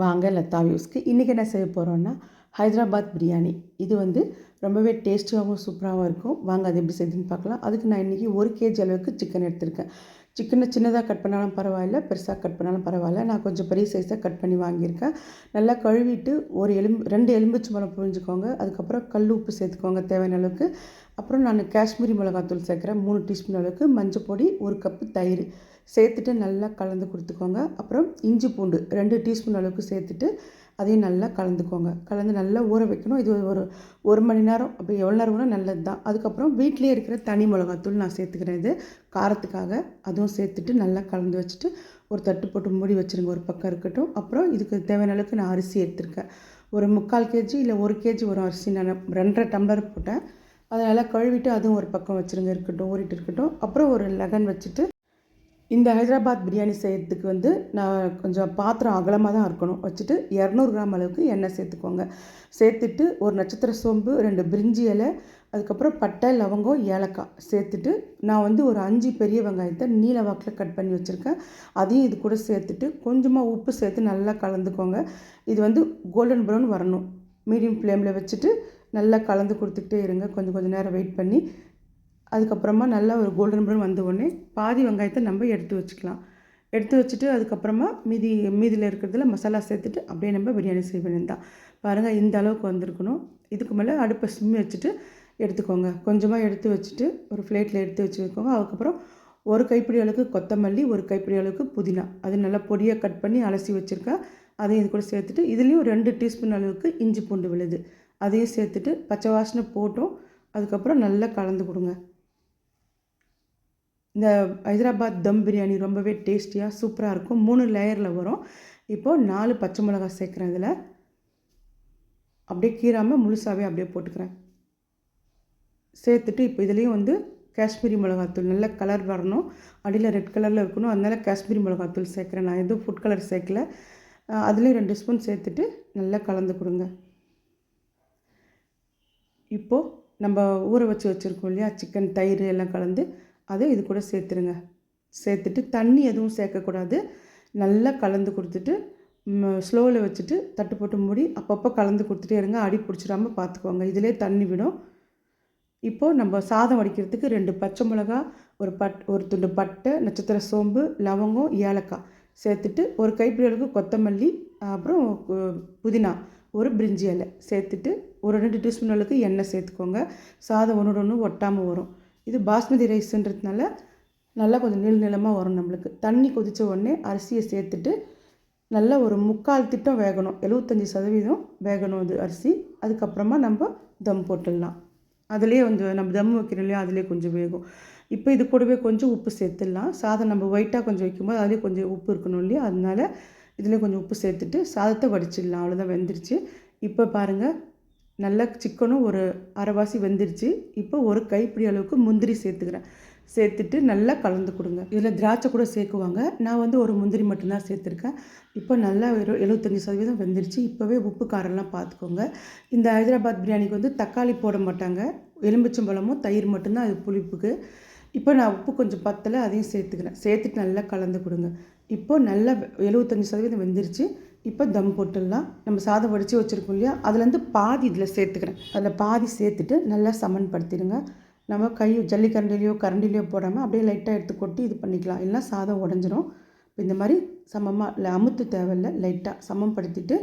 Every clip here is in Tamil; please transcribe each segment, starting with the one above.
வாங்க லதா வியூஸ்க்கு. இன்றைக்கி என்ன செய்ய போகிறோன்னா ஹைதராபாத் பிரியாணி. இது வந்து ரொம்பவே டேஸ்டியாகவும் சூப்பராகவும் இருக்கும். வாங்க அது எப்படி செய்யுதுன்னு பார்க்கலாம். அதுக்கு நான் இன்றைக்கி ஒரு கேஜி அளவுக்கு சிக்கன் எடுத்திருக்கேன். சிக்கனை சின்னதாக கட் பண்ணாலும் பரவாயில்ல பெருசாக கட் பண்ணாலும் பரவாயில்ல. நான் கொஞ்சம் பெரிய சைஸாக கட் பண்ணி வாங்கியிருக்கேன். நல்லா கழுவிட்டு ஒரு எலும்பு ரெண்டு எலும்புச்சு மிளகு புரிஞ்சுக்கோங்க அதுக்கப்புறம் கல் உப்பு சேர்த்துக்கோங்க தேவையான அளவுக்கு. அப்புறம் நான் காஷ்மீரி மிளகாத்தூள் சேர்க்குறேன் மூணு டீஸ்பூன் அளவுக்கு. மஞ்சள் பொடி ஒரு கப்பு தயிர். சேர்த்துட்டு நல்லா கலந்து கொடுத்துக்கோங்க. அப்புறம் இஞ்சி பூண்டு ரெண்டு டீஸ்பூன் அளவுக்கு சேர்த்துட்டு அதையும் நல்லா கலந்துக்கோங்க. கலந்து நல்லா ஊற வைக்கணும். இது ஒரு ஒரு மணி நேரம் அப்படி எவ்வளோ நேரம் கூட நல்லது தான் அதுக்கப்புறம் வீட்டிலே இருக்கிற தனி மிளகாத்தூள் நான் சேர்த்துக்கிறேன். இது காரத்துக்காக அதுவும் சேர்த்துட்டு நல்லா கலந்து வச்சுட்டு ஒரு தட்டு போட்டு மூடி வச்சுருங்க. ஒரு பக்கம் இருக்கட்டும். அப்புறம் இதுக்கு தேவையான அளவுக்கு நான் அரிசி எடுத்திருக்கேன். ஒரு முக்கால் கேஜி இல்லை ஒரு கேஜி ஒரு அரிசி நான் ரெண்டரை டம்ளர் போட்டேன். அதை நல்லா கழுவிட்டு அதுவும் ஒரு பக்கம் வச்சுருங்க. இருக்கட்டும் ஊறிட்டு இருக்கட்டும். அப்புறம் ஒரு லெகன் வச்சுட்டு இந்த ஹைதராபாத் பிரியாணி செய்கிறதுக்கு வந்து நான் கொஞ்சம் பாத்திரம் அகலமாக தான் இருக்கணும். வச்சுட்டு இரநூறு கிராம் அளவுக்கு எண்ணெய் சேர்த்துக்கோங்க. சேர்த்துட்டு ஒரு நட்சத்திர சோம்பு ரெண்டு பிரிஞ்சி இலை அதுக்கப்புறம் பட்டை லவங்கம் ஏலக்காய் சேர்த்துட்டு நான் வந்து ஒரு அஞ்சு பெரிய வெங்காயத்தை நீல வாக்கில் கட் பண்ணி வச்சுருக்கேன். அதையும் இது கூட சேர்த்துட்டு கொஞ்சமாக உப்பு சேர்த்து நல்லா கலந்துக்கோங்க. இது வந்து கோல்டன் ப்ரௌன் வரணும். மீடியம் ஃப்ளேமில் வச்சுட்டு நல்லா கலந்து கொடுத்துக்கிட்டே இருங்க. கொஞ்சம் கொஞ்சம் நேரம் வெயிட் பண்ணி அதுக்கப்புறமா நல்லா ஒரு கோல்டன் ப்ரௌன் வந்த உடனே பாதி வெங்காயத்தை நம்ம எடுத்து வச்சுக்கலாம். எடுத்து வச்சுட்டு அதுக்கப்புறமா மீதி மீதியில் இருக்கிறதுல மசாலா சேர்த்துட்டு அப்படியே நம்ம பிரியாணி செய்ய வேண்டியது தான் பாருங்கள் இந்த அளவுக்கு வந்திருக்கணும். இதுக்கு மேலே அடுப்பை சிம்மி வச்சுட்டு எடுத்துக்கோங்க. கொஞ்சமாக எடுத்து வச்சுட்டு ஒரு பிளேட்டில் எடுத்து வச்சுக்கோங்க. அதுக்கப்புறம் ஒரு கைப்பிடி அளவுக்கு கொத்தமல்லி ஒரு கைப்பிடி அளவுக்கு புதினா. அது நல்லா பொடியாக கட் பண்ணி அலசி வச்சுருக்கேன் அதையும் இது கூட சேர்த்துட்டு இதுலேயும் ரெண்டு டீஸ்பூன் அளவுக்கு இஞ்சி பூண்டு விழுது. அதையும் சேர்த்துட்டு பச்சை வாசனை போட்டோம். அதுக்கப்புறம் நல்லா கலந்து கொடுங்க. இந்த ஹைதராபாத் தம் பிரியாணி ரொம்பவே டேஸ்டியாக சூப்பராக இருக்கும். மூணு லேயரில் வரும். இப்போது நாலு பச்சை மிளகாய் சேர்க்குறேன் இதில். அப்படியே கீராமல் முழுசாகவே அப்படியே போட்டுக்கிறேன். சேர்த்துட்டு இப்போ இதுலேயும் வந்து காஷ்மீரி மிளகாத்தூள் நல்ல கலர் வரணும். அடியில் ரெட் கலரில் இருக்கணும். அதனால காஷ்மீரி மிளகாத்தூள் சேர்க்குறேன். நான் எதுவும் ஃபுட் கலர் சேர்க்கல. அதுலேயும் ரெண்டு ஸ்பூன் சேர்த்துட்டு நல்லா கலந்து கொடுங்க. இப்போது நம்ம ஊற வச்சு வச்சுருக்கோம் இல்லையா? சிக்கன் தயிர் எல்லாம் கலந்து அது இது கூட சேர்த்துருங்க. சேர்த்துட்டு தண்ணி எதுவும் சேர்க்கக்கூடாது. நல்லா கலந்து கொடுத்துட்டு ஸ்லோவில் வச்சுட்டு தட்டு போட்டு மூடி அப்பப்போ கலந்து கொடுத்துட்டே இருங்க. அடி பிடிச்சிடாமல் பார்த்துக்கோங்க. இதிலே தண்ணி விடும். இப்போது நம்ம சாதம் வடிக்கிறதுக்கு ரெண்டு பச்சை மிளகா ஒரு பட் ஒரு துண்டு பட்டை நட்சத்திர சோம்பு லவங்கம் ஏலக்காய் சேர்த்துட்டு ஒரு கைப்பிடி அளவுக்கு கொத்தமல்லி அப்புறம் புதினா ஒரு பிரிஞ்சி இலை சேர்த்துட்டு ஒரு ரெண்டு டீஸ்பூன் அளவுக்கு எண்ணெய் சேர்த்துக்கோங்க. சாதம் ஒன்று ஒன்று ஒட்டாமல் வரும். இது பாஸ்மதி ரைஸுன்றதுனால நல்லா கொஞ்சம் நீள் நிலமாக வரும் நம்மளுக்கு. தண்ணி கொதித்த உடனே அரிசியை சேர்த்துட்டு நல்லா ஒரு முக்கால் திட்டம் வேகணும். எழுபத்தஞ்சி சதவீதம் வேகணும் அது அரிசி. அதுக்கப்புறமா நம்ம தம் போட்டுடலாம். அதுலேயே வந்து நம்ம தம் வைக்கிறோம் இல்லையா? அதுலேயே கொஞ்சம் வேகும். இப்போ இது கூடவே கொஞ்சம் உப்பு சேர்த்துடலாம். சாதம் நம்ம ஒயிட்டாக கொஞ்சம் வைக்கும்போது அதுலேயே கொஞ்சம் உப்பு இருக்கணும் இல்லையா? அதனால இதில் கொஞ்சம் உப்பு சேர்த்துட்டு சாதத்தை வடிச்சிடலாம். அவ்வளோதான் வெந்துருச்சு. இப்போ பாருங்கள் நல்லா சிக்கனும் ஒரு அரைவாசி வெந்துருச்சு. இப்போ ஒரு கைப்பிடி அளவுக்கு முந்திரி சேர்த்துக்கிறேன். சேர்த்துட்டு நல்லா கலந்து கொடுங்க. இதில் திராட்சை கூட சேர்க்குவாங்க. நான் வந்து ஒரு முந்திரி மட்டும்தான் சேர்த்துருக்கேன். இப்போ நல்லா ஒரு எழுபத்தஞ்சி சதவீதம் வெந்துருச்சு. இப்போவே உப்பு காரெல்லாம் பார்த்துக்கோங்க. இந்த ஹைதராபாத் பிரியாணிக்கு வந்து தக்காளி போட மாட்டாங்க. எலும்பிச்சம்பழமும் தயிர் மட்டும்தான் அது புளிப்புக்கு. இப்போ நான் உப்பு கொஞ்சம் பத்தலை அதையும் சேர்த்துக்கிறேன். சேர்த்துட்டு நல்லா கலந்து கொடுங்க. இப்போ நல்லா எழுபத்தஞ்சி சதவீதம் வெந்துருச்சு. இப்போ தம் போட்டுடலாம் நம்ம சாதம் வடித்து வச்சுருக்கோம் இல்லையா? அதுலேருந்து பாதி இதில் சேர்த்துக்கிறேன். அதில் பாதி சேர்த்துட்டு நல்லா சமன்படுத்திடுங்க. நம்ம கை ஜல்லிக்கரண்டிலையோ கரண்டிலையோ போடாமல் அப்படியே லைட்டாக எடுத்து கொட்டி இது பண்ணிக்கலாம். இல்லைனா சாதம் உடஞ்சிரும். இப்போ இந்த மாதிரி சமமாக இல்லை அமுத்து தேவையில்லை லைட்டாக சமப்படுத்திட்டு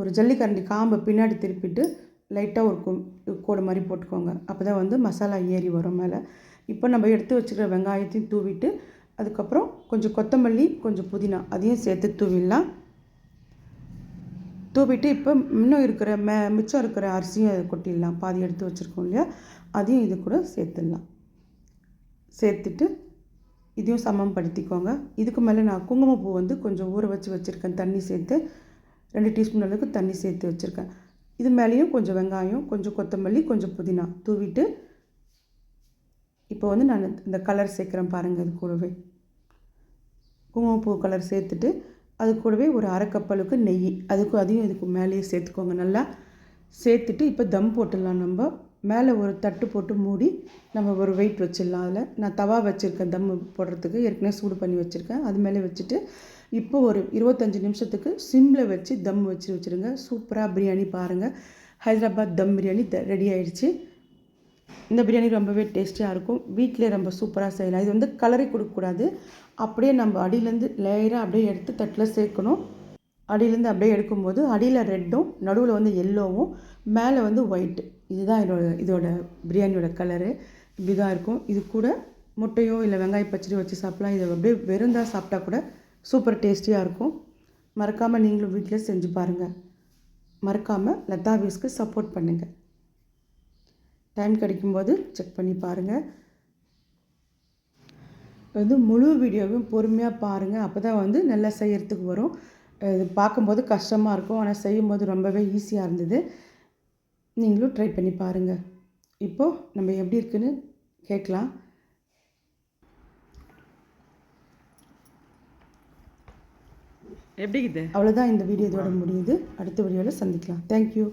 ஒரு ஜல்லிக்கரண்டி காம்பை பின்னாடி திருப்பிட்டு லைட்டாக ஒரு கோடு மாதிரி போட்டுக்கோங்க. அப்போ தான் வந்து மசாலா ஏறி வரும் மேலே. இப்போ நம்ம எடுத்து வச்சுக்கிற வெங்காயத்தையும் தூவிட்டு அதுக்கப்புறம் கொஞ்சம் கொத்தமல்லி கொஞ்சம் புதினா அதையும் சேர்த்து தூவிடலாம். தூவிட்டு இப்போ இன்னும் இருக்கிற மே மிச்சம் இருக்கிற அரிசியும் அதை கொட்டிடலாம். பாதி எடுத்து வச்சுருக்கோம் இல்லையா? அதையும் இது கூட சேர்த்துடலாம். சேர்த்துட்டு இதையும் சமம் படுத்திக்கோங்க இதுக்கு மேலே நான் குங்குமப்பூ வந்து கொஞ்சம் ஊற வச்சு வச்சுருக்கேன். தண்ணி சேர்த்து ரெண்டு டீஸ்பூன் அளவுக்கு தண்ணி சேர்த்து வச்சுருக்கேன். இது மேலேயும் கொஞ்சம் வெங்காயம் கொஞ்சம் கொத்தமல்லி கொஞ்சம் புதினா தூவிட்டு இப்போ வந்து நான் இந்த கலர் சேர்க்குறேன் பாருங்கள் இது கூடவே. குங்குமப்பூ கலர் சேர்த்துட்டு அது கூடவே ஒரு அரைக்கப்பலுக்கு நெய். அதுக்கு அதையும் இதுக்கு மேலேயே சேர்த்துக்கோங்க. நல்லா சேர்த்துட்டு இப்போ தம் போட்டுடலாம். நம்ம மேலே ஒரு தட்டு போட்டு மூடி நம்ம ஒரு வெயிட் வச்சிடலாம். அதில் நான் தவா வச்சுருக்கேன். தம் போடுறதுக்கு ஏற்கனவே சூடு பண்ணி வச்சுருக்கேன். அது மேலே வச்சுட்டு இப்போ ஒரு இருபத்தஞ்சி நிமிஷத்துக்கு சிம்மில் வச்சு தம் வச்சு வச்சுருங்க. சூப்பராக பிரியாணி பாருங்கள் ஹைதராபாத் தம் பிரியாணி ரெடி ஆயிடுச்சு. இந்த பிரியாணி ரொம்பவே டேஸ்டியாக இருக்கும். வீட்டிலே ரொம்ப சூப்பராக செய்யலாம். இது வந்து கலரை கொடுக்கக்கூடாது. அப்படியே நம்ம அடியிலேருந்து லேயராக அப்படியே எடுத்து தட்டில் சேர்க்கணும். அடியிலேருந்து அப்படியே எடுக்கும்போது அடியில் ரெட்டும் நடுவில் வந்து எல்லோவும் மேலே வந்து ஒயிட்டு இதுதான் என்னோட இதோட பிரியாணியோட கலரு இப்படி தான் இருக்கும். இது கூட முட்டையோ இல்லை வெங்காய பச்சடியோ வச்சு சாப்பிட்லாம். இதை அப்படியே வெறுந்தா சாப்பிட்டா கூட சூப்பர் டேஸ்டியாக இருக்கும். மறக்காமல் நீங்களும் வீட்டில் செஞ்சு பாருங்கள் மறக்காமல் லதா வீஸ்க்கு சப்போர்ட் பண்ணுங்கள் டைம் கிடைக்கும்போது செக் பண்ணி பாருங்கள் வந்து முழு வீடியோவும் பொறுமையாக பாருங்கள் அப்போ தான் வந்து நல்லா செய்யறதுக்கு வரும். இது பார்க்கும்போது கஷ்டமாக இருக்கும். ஆனால் செய்யும்போது ரொம்பவே ஈஸியாக இருந்தது. நீங்களும் ட்ரை பண்ணி பாருங்கள் இப்போது நம்ம எப்படி இருக்குன்னு கேட்கலாம். எப்படி இது அவ்வளோதான் இந்த வீடியோ இதோட முடியுது. அடுத்த வீடியோவில் சந்திக்கலாம். தேங்க்யூ